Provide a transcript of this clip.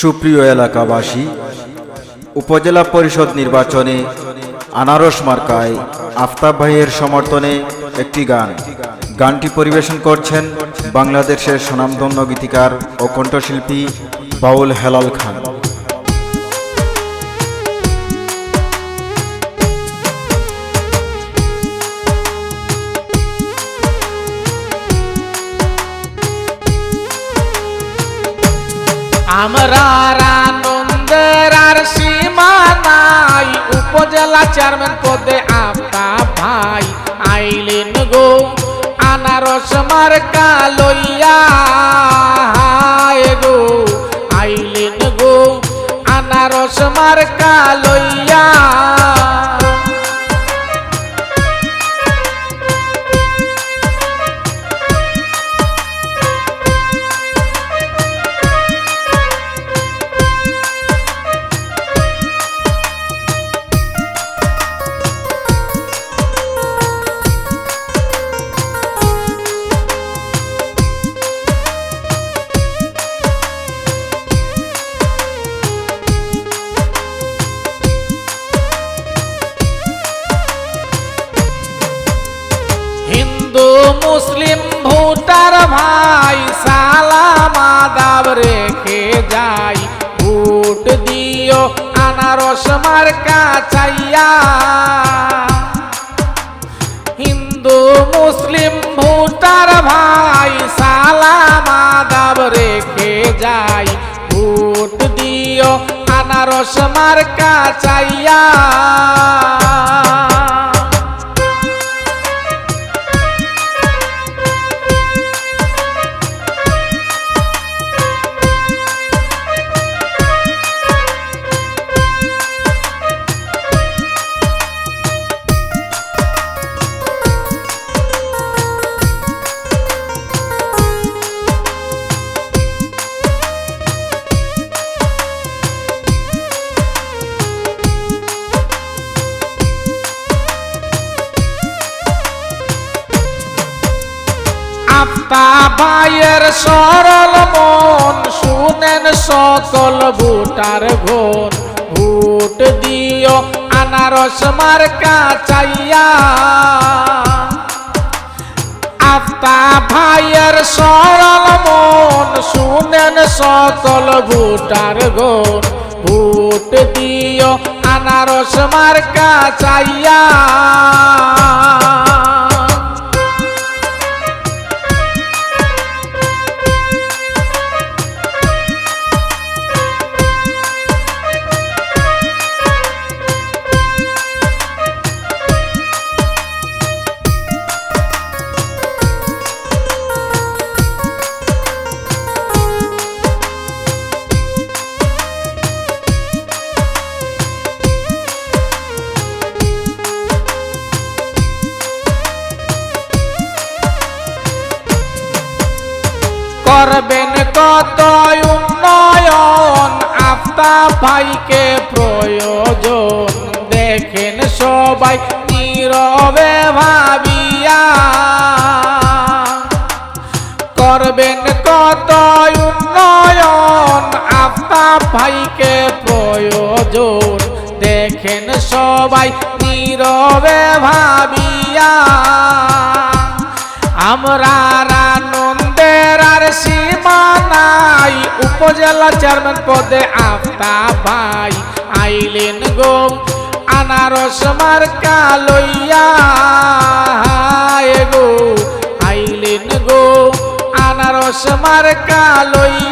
সুপ্রিয় এলাকাবাসী, উপজেলা পরিষদ নির্বাচনে আনারস মার্কায় আফতাব ভাইয়ের সমর্থনে একটি গান। গানটি পরিবেশন করছেন বাংলাদেশের সুনামধন্য গীতিকার ও কণ্ঠশিল্পী বাউল হেলাল খান। আমরা আনন্দের আর সীমা নাই উপজেলা চেয়ারম্যান পদে আপা ভাই। আইলেন গো আনারস মার্কা লইয়া। গো, আইলেন গো আনারস মার্কা লইয়া। মুসলিম ভোটার ভাই, সালাম আদাব রেখে যাই। ভোট দিও আনারস মার্কা চাইয়া। হিন্দু মুসলিম ভোটার ভাই, সালাম আদাব রেখে যাই। ভোট দিও আনারস মার্কা চাইয়া। ভাইয়ের সরল মন, শুনেন সকল ভোটার ঘন ভোট দিও আনারস মার্কা চাইয়া। আপা ভাইয়ের সরল মন, শুনেন সকল ভোটার গণ ভোট দিও আনারস মার্কা চাইয়া। কত উন্নয়ন আফতা ভাইকে প্রয়োজন। দেখেন সবাই নীরবে ভাবিয়া। করবেন কত উন্নয়ন আফতা ভাইকে প্রয়োজন। দেখেন সবাই নীরবে ভাবিয়া। আমরা উপজেলা চেয়ারম্যান পদে আফতা ভাই আইলেন গো আনারস মার্কা লইয়া। গো, আইলেন গো আনারস মার্কা লইয়া।